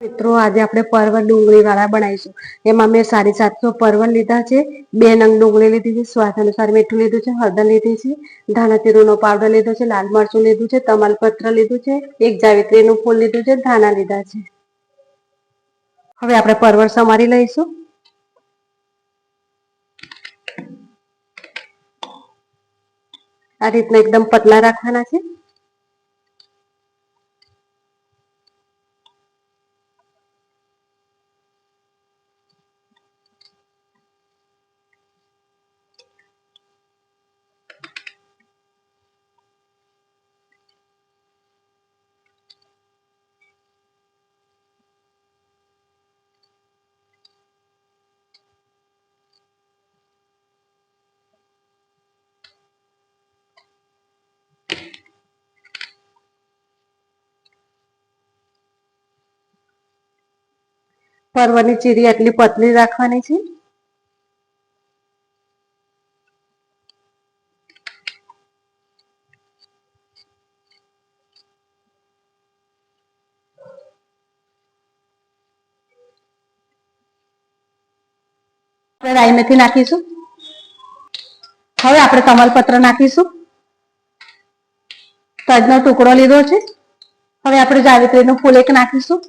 મિત્રો, આજે આપણે પરવળ ડુંગળી વાળા બનાવીશું. એમાં મેં સાડી સાતસો પરવળ લીધા છે બે નંગ ડુંગળી લીધી છે, સ્વાદ અનુસાર મીઠું લીધું છે, હળદર લીધી છે ધાણા જીરુંનો પાવડર લીધો છે, લાલ મરચું લીધું છે, તમાલપત્ર લીધું છે, એક જાવિત્રીનું ફૂલ લીધું છે, ધાણા લીધા છે. હવે આપણે પરવળ સમારી લઈશું. આ રીતના એકદમ પતલા રાખવાના છે. પરવળની ચીરી એટલી પતલી રાખવાની છે? રાઈ મેથી નાખીશું. હવે આપણે કમલપત્ર નાખીશું. તજનો ટુકડો લીધો છે. હવે આપણે જાવિત્રીનું ફૂલ એક નાખીશું.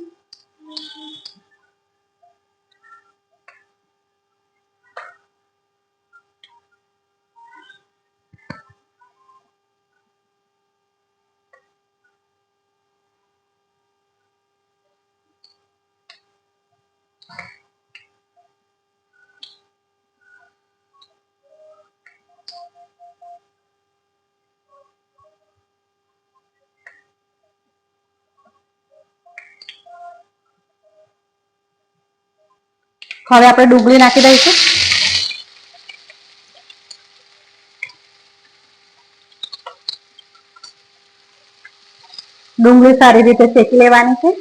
હવે આપણે ડુંગળી નાખી દઈશું. ડુંગળી સારી રીતે શેકી લેવાની છે.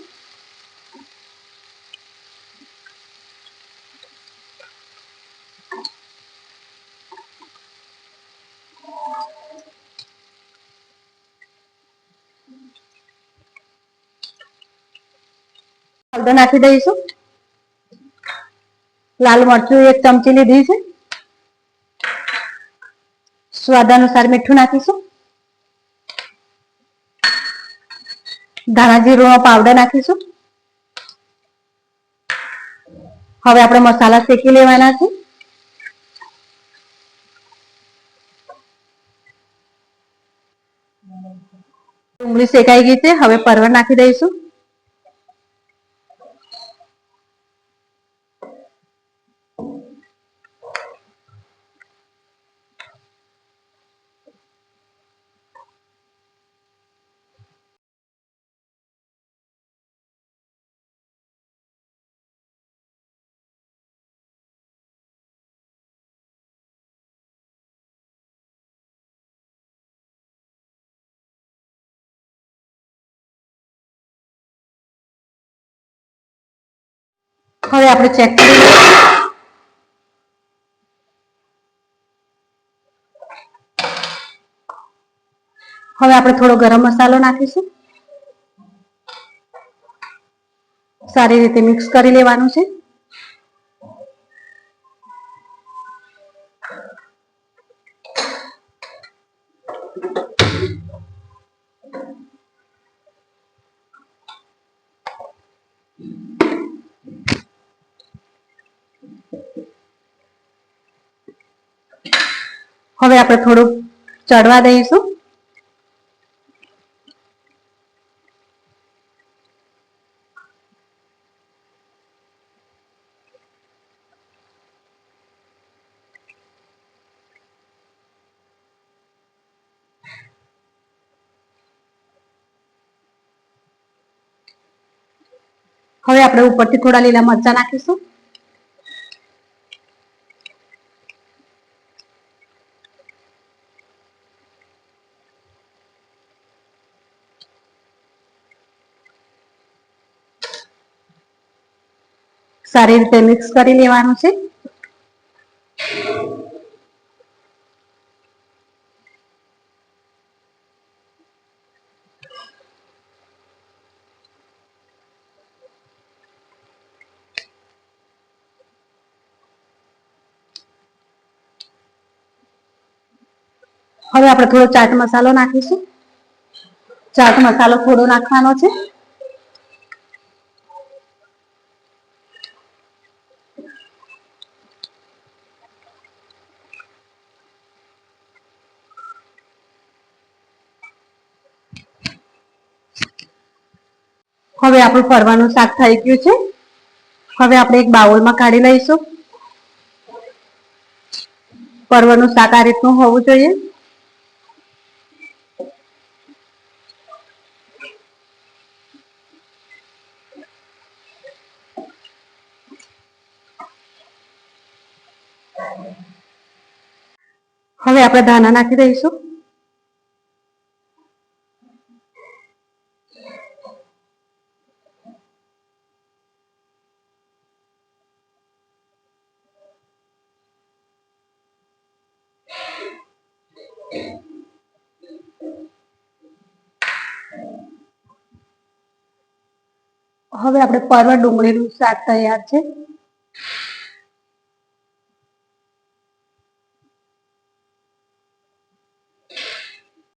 હળદર નાખી દઈશું. લાલ મરચું એક ચમચી લીધી છે. સ્વાદ અનુસાર મીઠું નાખીશું. ધાણા જીરુંનો પાવડર નાખીશું. હવે આપણે મસાલા શેકી લેવાના છે. ડુંગળી શેકાઈ ગઈ છે. હવે પરવર નાખી દઈશું. હવે આપણે ચેક કરી હવે આપણે થોડો ગરમ મસાલો નાખીશું. સારી રીતે મિક્સ કરી લેવાનું છે. હવે આપણે થોડુંક ચડવા દઈશું. હવે આપણે ઉપરથી થોડા લીલા મરચા નાખીશું. સારી રીતે મિક્સ કરી લેવાનું છે. હવે આપણે થોડો ચાટ મસાલો નાખીશું. ચાટ મસાલો થોડો નાખવાનો છે. હવે આપણું ફરવાનું શાક થઈ ગયું છે. હવે આપણે એક બાઉલમાં કાઢી લઈશું. ફરવાનું શાક આ રીતનું હોવું જોઈએ. હવે આપણે ધાના નાખી દઈશું. હવે આપણે પરવા ડુંગળીનું શાક તૈયાર છે.